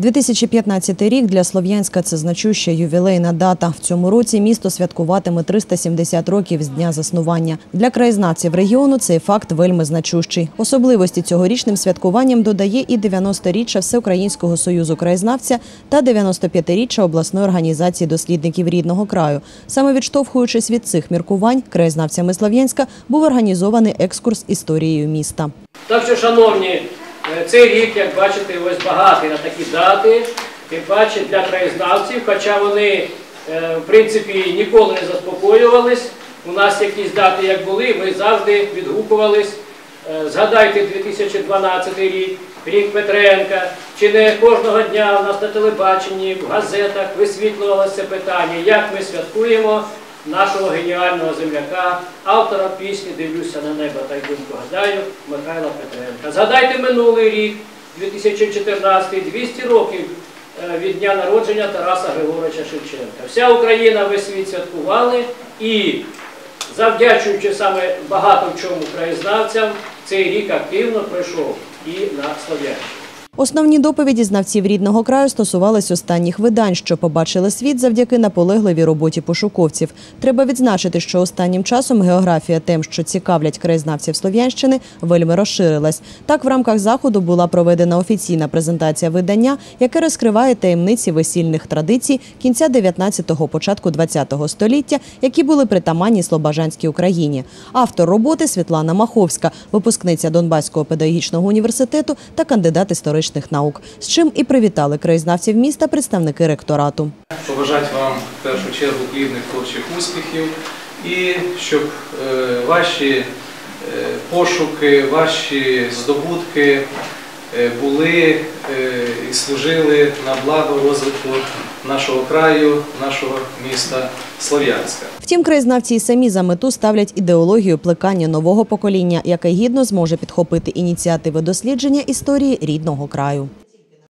2015 рік для Слов'янська це значуща ювілейна дата. В цьому році місто святкуватиме 370 років з дня заснування. Для краєзнавців регіону цей факт вельми значущий. Особливості цьогорічним святкуванням додає і 90-річчя Всеукраїнського союзу краєзнавця та 95-річчя обласної організації дослідників рідного краю. Саме відштовхуючись від цих міркувань, краєзнавцями Слов'янська був організований екскурс історією міста. Так що, шановні, цей рік, як бачите, ось багатий на такі дати, тим паче для краєзнавців, хоча вони, е, в принципі, ніколи не заспокоювались. У нас якісь дати, як були, ми завжди відгукувались. Е, Згадайте 2012 рік, рік Петренка. Чи не кожного дня у нас на телебаченні, в газетах висвітлювалося питання, як ми святкуємо нашого геніального земляка, автора пісні Дивлюся на небо та й думку гадаю Михайла Петренка. Згадайте минулий рік, 2014, 200 років е, від дня народження Тараса Григоровича Шевченка. Вся Україна весь світ святкували і завдячуючи саме багато в чому краєзнавцям, цей рік активно пройшов і на Слов'янщині. Основні доповіді знавців рідного краю стосувались останніх видань, що побачили світ завдяки наполегливій роботі пошуковців. Треба відзначити, що останнім часом географія тем, що цікавлять краєзнавців Слов'янщини, вельми розширилась. Так, в рамках заходу була проведена офіційна презентація видання, яке розкриває таємниці весільних традицій кінця 19-го, початку 20-го століття, які були притаманні Слобожанській Україні. Автор роботи Світлана Маховська, випускниця Донбаського педагогічного університету та кандидат історичних наук, з чим і привітали краєзнавців міста представники ректорату. побажати вам в першу чергу плідних творчих успіхів і щоб е, ваші е, пошуки, ваші здобутки е, були і служили на благо розвитку нашого краю, нашого міста Слов'янська. Втім, краєзнавці і самі за мету ставлять ідеологію плекання нового покоління, яке гідно зможе підхопити ініціативи дослідження історії рідного краю.